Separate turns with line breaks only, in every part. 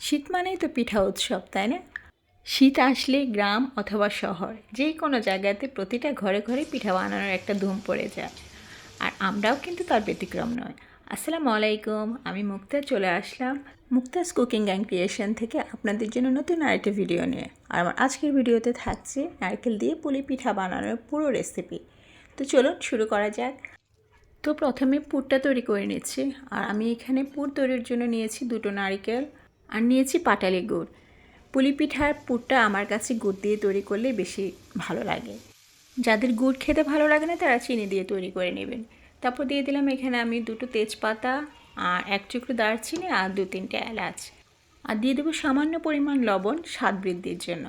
শীত মানেই তো পিঠা উৎসব, তাই না? শীত আসলে গ্রাম অথবা শহর যে কোনো জায়গাতে প্রতিটা ঘরে ঘরে পিঠা বানানোর একটা ধুম পড়ে যায়। আর আমরাও কিন্তু তার ব্যতিক্রম নয়। আসসালামু আলাইকুম, আমি মুক্তা চলে আসলাম মুক্তাস কুকিং অ্যান্ড ক্রিয়েশন থেকে আপনাদের জন্য নতুন আরেকটা ভিডিও নিয়ে। আর আমার আজকের ভিডিওতে থাকছে নারকেল দিয়ে পুলি পিঠা বানানোর পুরো রেসিপি তো চলুন শুরু করা যাক। তো প্রথমে পুরটা তৈরি করে নিচ্ছি। আর আমি এখানে পুর তৈরির জন্য নিয়েছি দুটো নারকেল আর নিয়েছি পাটালি গুড়। পুলি পিঠার পুরটা আমার কাছে গুড় দিয়ে তৈরি করলে বেশি ভালো লাগে। যাদের গুড় খেতে ভালো লাগে না, তারা চিনি দিয়ে তৈরি করে নেবেন। তারপর দিয়ে দিলাম এখানে আমি দুটো তেজপাতা, আর এক টুকরো দারচিনি, আর দু তিনটে এলাচ। আর দিয়ে দেবো সামান্য পরিমাণ লবণ স্বাদ বৃদ্ধির জন্য।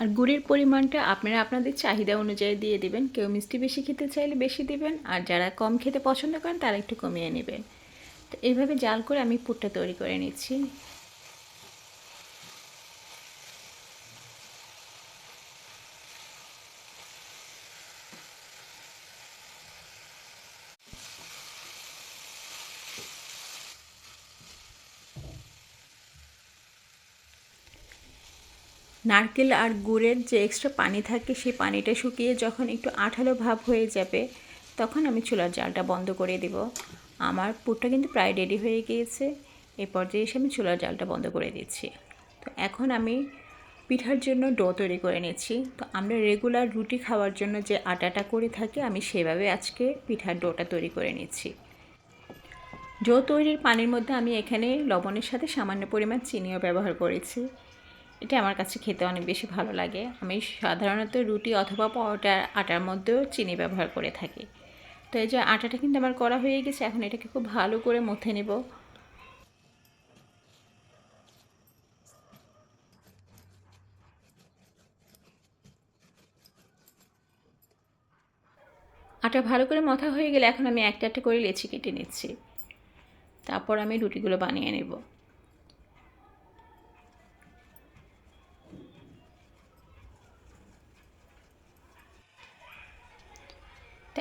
আর গুড়ের পরিমাণটা আপনারা আপনাদের চাহিদা অনুযায়ী দিয়ে দেবেন। কেউ মিষ্টি বেশি খেতে চাইলে বেশি দেবেন, আর যারা কম খেতে পছন্দ করেন, তারা একটু কমিয়ে নেবেন। তো এইভাবে জাল করে আমি পুরটা তৈরি করে নিচ্ছি। নারকেল আর গুড়ের যে এক্সট্রা পানি থাকে সেই পানিটা শুকিয়ে যখন একটু আঠালো ভাব হয়ে যাবে, তখন আমি চুলার জালটা বন্ধ করে দেব। আমার পুরটা কিন্তু প্রায় রেডি হয়ে গিয়েছে। এ পর্যায়ে এসে আমি চুলার জালটা বন্ধ করে দিচ্ছি। তো এখন আমি পিঠার জন্য ডো তৈরি করে নিচ্ছি। তো আমরা রেগুলার রুটি খাওয়ার জন্য যে আটাটা করে থাকি, আমি সেভাবে আজকে পিঠার ডোটা তৈরি করে নিচ্ছি। ডো তৈরির পানির মধ্যে আমি এখানে লবণের সাথে সামান্য পরিমাণ চিনিও ব্যবহার করেছি। এটা আমার কাছে খেতে অনেক বেশি ভালো লাগে। আমি সাধারণত রুটি অথবা পরোটার আটার মধ্যেও চিনি ব্যবহার করে থাকি। তো এই যে আটাটা কিন্তু আমার করা হয়ে গেছে, এখন এটাকে খুব ভালো করে মথে নেব। আটা ভালো করে মথা হয়ে গেলে এখন আমি একটা একটা করে লেচি কেটে নিচ্ছি। তারপর আমি রুটিগুলো বানিয়ে নেব।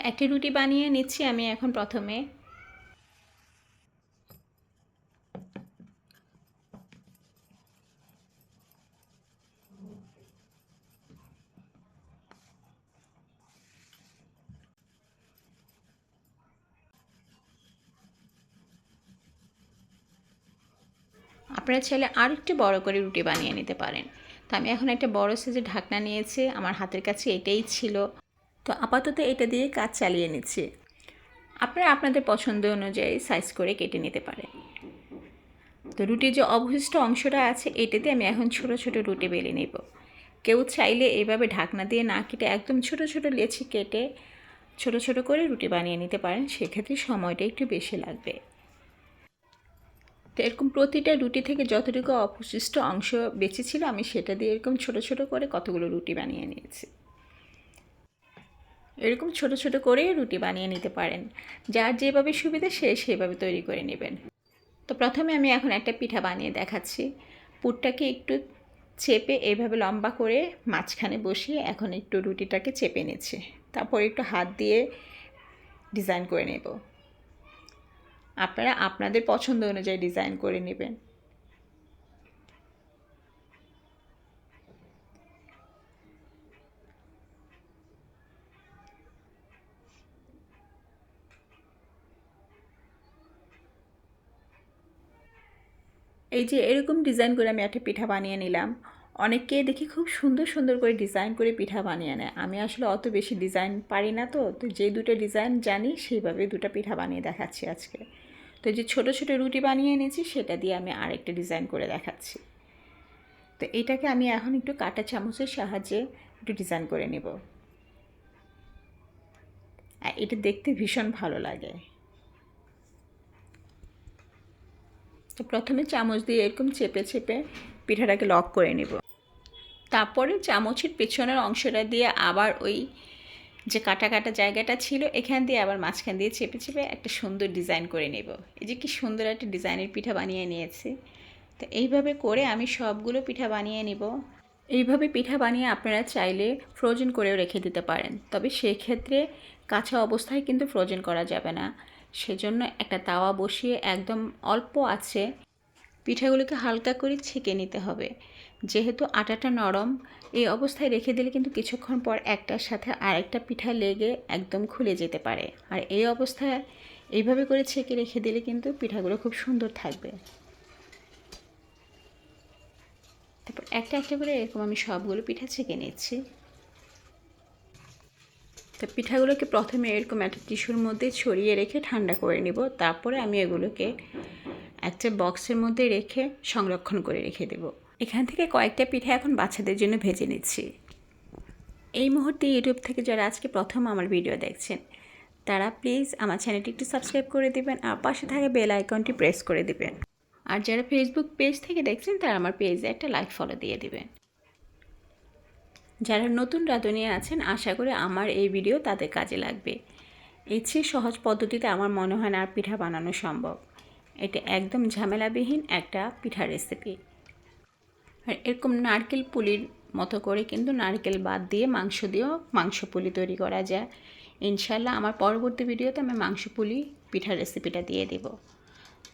একটি রুটি বানিয়ে নিচ্ছি আমি এখন প্রথমে। আপনারা চাইলে আর একটু বড় করে রুটি বানিয়ে নিতে পারেন। তো আমি এখন একটা বড় সাইজের ঢাকনা নিয়েছি, আমার হাতের কাছে এটাই ছিল। তো আপাতত এটা দিয়ে কাজ চালিয়ে নিচ্ছি। আপনারা আপনাদের পছন্দ অনুযায়ী সাইজ করে কেটে নিতে পারেন। তো রুটির যে অবশিষ্ট অংশটা আছে, এটাতে আমি এখন ছোট ছোট রুটি বেলে নেব। কেউ চাইলে এইভাবে ঢাকনা দিয়ে না কেটে একদম ছোট ছোট লেচি কেটে ছোট ছোট করে রুটি বানিয়ে নিতে পারেন, সেক্ষেত্রে সময়টা একটু বেশি লাগবে। তো এরকম প্রতিটা রুটি থেকে যতটুকু অবশিষ্ট অংশ বেঁচে ছিল আমি সেটা দিয়ে এরকম ছোট ছোট করে কতগুলো রুটি বানিয়ে নিয়েছি। এরকম ছোট ছোট করে রুটি বানিয়ে নিতে পারেন। যার যেভাবে সুবিধা সে সেভাবে তৈরি করে নেবেন। তো প্রথমে আমি এখন একটা পিঠা বানিয়ে দেখাচ্ছি। পুরটাকে একটু চেপে এইভাবে লম্বা করে মাঝখানে বসিয়ে এখন একটু রুটিটাকে চেপে নিচ্ছে। তারপর একটু হাত দিয়ে ডিজাইন করে নেব। আপনারা আপনাদের পছন্দ অনুযায়ী ডিজাইন করে নেবেন। এই যে এরকম ডিজাইন করে আমি একটা পিঠা বানিয়ে নিলাম। অনেককে দেখি খুব সুন্দর সুন্দর করে ডিজাইন করে পিঠা বানিয়ে নেয়। আমি আসলে অত বেশি ডিজাইন পারি না তো তো যে দুটো ডিজাইন জানি সেইভাবে দুটো পিঠা বানিয়ে দেখাচ্ছি আজকে। তো যে ছোট ছোট রুটি বানিয়ে এনেছি, সেটা দিয়ে আমি আরেকটা ডিজাইন করে দেখাচ্ছি। তো এটাকে আমি এখন একটু কাটা চামচের সাহায্যে একটু ডিজাইন করে নেব। এটা দেখতে ভীষণ ভালো লাগে তো প্রথমে চামচ দিয়ে এরকম চেপে চেপে পিঠাটাকে লক করে নেব। তারপরে চামচের পেছনের অংশটা দিয়ে আবার ওই যে কাটা কাটা জায়গাটা ছিল, এখান দিয়ে আবার মাঝখান দিয়ে চেপে চেপে একটা সুন্দর ডিজাইন করে নেব। এই যে কি সুন্দর একটা ডিজাইনের পিঠা বানিয়ে নিয়েছি। তো এইভাবে করে আমি সবগুলো পিঠা বানিয়ে নেব। এইভাবে পিঠা বানিয়ে আপনারা চাইলে ফ্রোজেন করেও রেখে দিতে পারেন। তবে সেক্ষেত্রে কাঁচা অবস্থায় কিন্তু ফ্রোজেন করা যাবে না। সেজন্য একটা তাওয়া বসিয়ে একদম অল্প আছে। পিঠাগুলোকে হালকা করে ছেঁকে নিতে হবে। যেহেতু আটাটা নরম, এই অবস্থায় রেখে দিলে কিন্তু কিছুক্ষণ পর একটার সাথে আরেকটা পিঠা লেগে একদম খুলে যেতে পারে। আর এই অবস্থায় এইভাবে করে ছেঁকে রেখে দিলে কিন্তু পিঠাগুলো খুব সুন্দর থাকবে। তারপর একটা একটা করে এরকম আমি সবগুলো পিঠা ছেঁকে নিচ্ছি। তো পিঠাগুলোকে প্রথমে এরকম একটা টিস্যুর মধ্যে ছড়িয়ে রেখে ঠান্ডা করে নিব। তারপরে আমি এগুলোকে একটা বক্সের মধ্যে রেখে সংরক্ষণ করে রেখে দেব। এখান থেকে কয়েকটা পিঠা এখন বাচ্চাদের জন্য ভেজে নিচ্ছি। এই মুহূর্তে ইউটিউব থেকে যারা আজকে প্রথম আমার ভিডিও দেখছেন, তারা প্লিজ আমার চ্যানেলটি একটু সাবস্ক্রাইব করে দেবেন আর পাশে থাকা বেল আইকনটি প্রেস করে দিবেন। আর যারা ফেসবুক পেজ থেকে দেখছেন, তারা আমার পেজে একটা লাইক ফলো দিয়ে দিবেন। যারা নতুন রাঁধুনি আছেন, আশা করি আমার এই ভিডিও তাদের কাজে লাগবে। এর চেয়ে সহজ পদ্ধতিতে আমার মনে হয় না আর পিঠা বানানো সম্ভব। এটা একদম ঝামেলাবিহীন একটা পিঠার রেসিপি আর এরকম নারকেল পুলির মতো করে কিন্তু নারকেল বাদ দিয়ে মাংস দিয়েও মাংস পুলি তৈরি করা যায়। ইনশাল্লাহ আমার পরবর্তী ভিডিওতে আমি মাংস পুলি পিঠার রেসিপিটা দিয়ে দেব।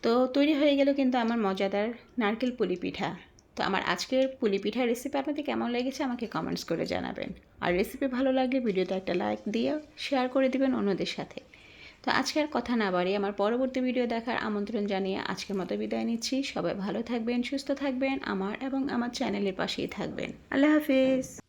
তো তৈরি হয়ে গেল কিন্তু আমার মজাদার নারকেল পুলি পিঠা। তো আমার আজকের পুলি পিঠার রেসিপি আপনাদের কেমন লেগেছে আমাকে কমেন্টস করে জানাবেন। আর রেসিপি ভালো লাগলে ভিডিওতে একটা লাইক দিয়ে শেয়ার করে দিবেন অন্যদের সাথে। তো আজকে আর কথা না বাড়িয়ে আমার পরবর্তী ভিডিও দেখার আমন্ত্রণ জানিয়ে আজকের মতো বিদায় নিচ্ছি। সবাই ভালো থাকবেন, সুস্থ থাকবেন, আমার এবং আমার চ্যানেলের পাশেই থাকবেন। আল্লাহ হাফিজ।